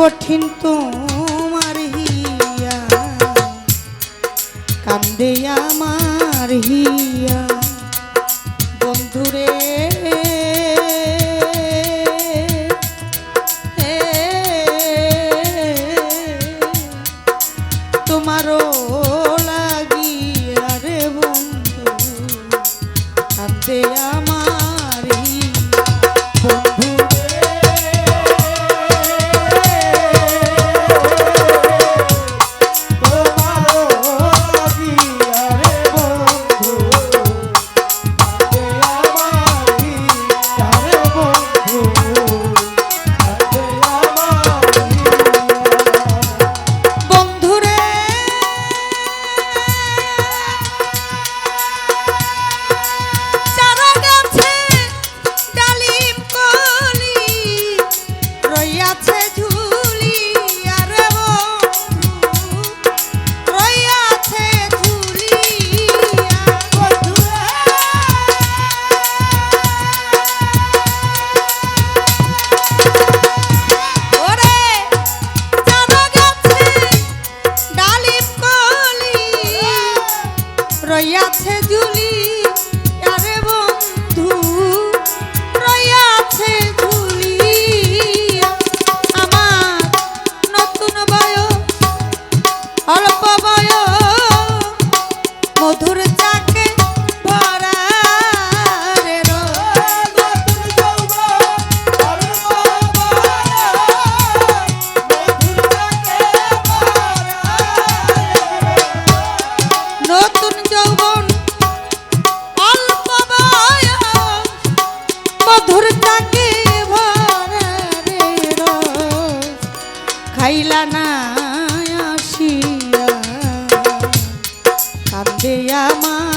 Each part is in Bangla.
কঠিন তোমার হিয়া। কান্দে আমার হিয়া। বন্ধুরে তোমারও লাগিয়া রে বন্ধু। কান্দে আমার রইয়াছে জুলি আরে বন্ধু রইয়াছে জুলি। আমার নতুন বয় অল্প বয় মধুর চাকে কান্দে আমার।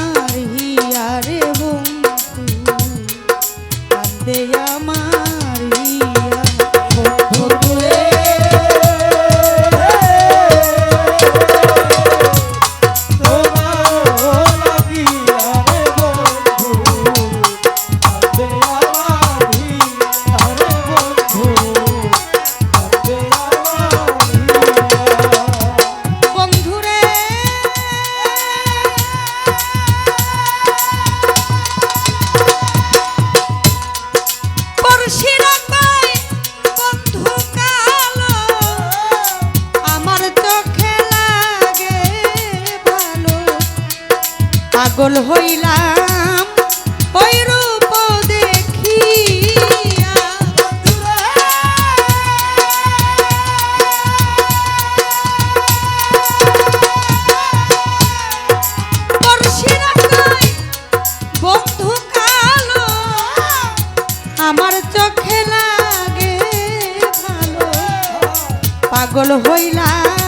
পাগল হইলাম ওই রূপ দেখিয়া। বন্ধু কালো আমার চোখে লাগে ভালো। পাগল হইলাম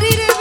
daddy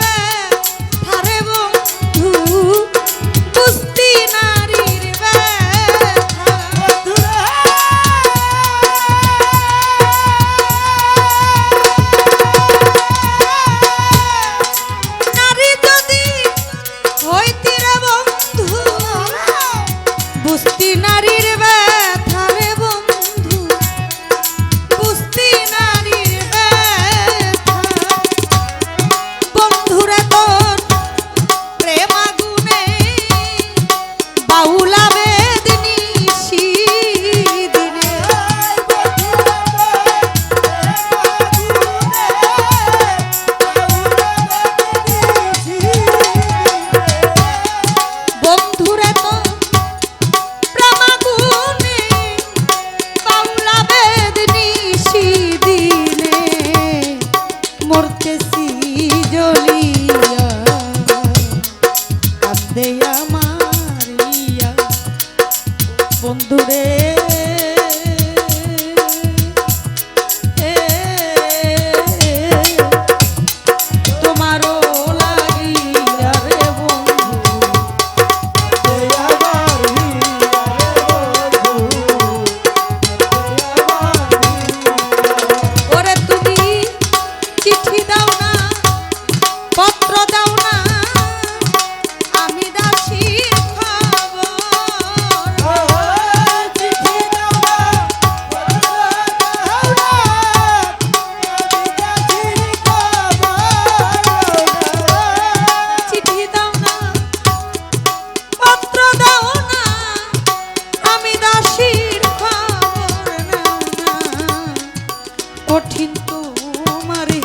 তোমার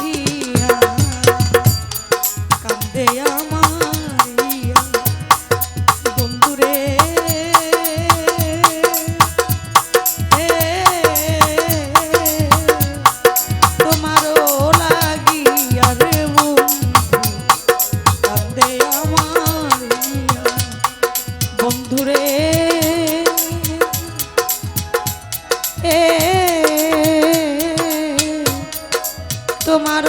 তোমারও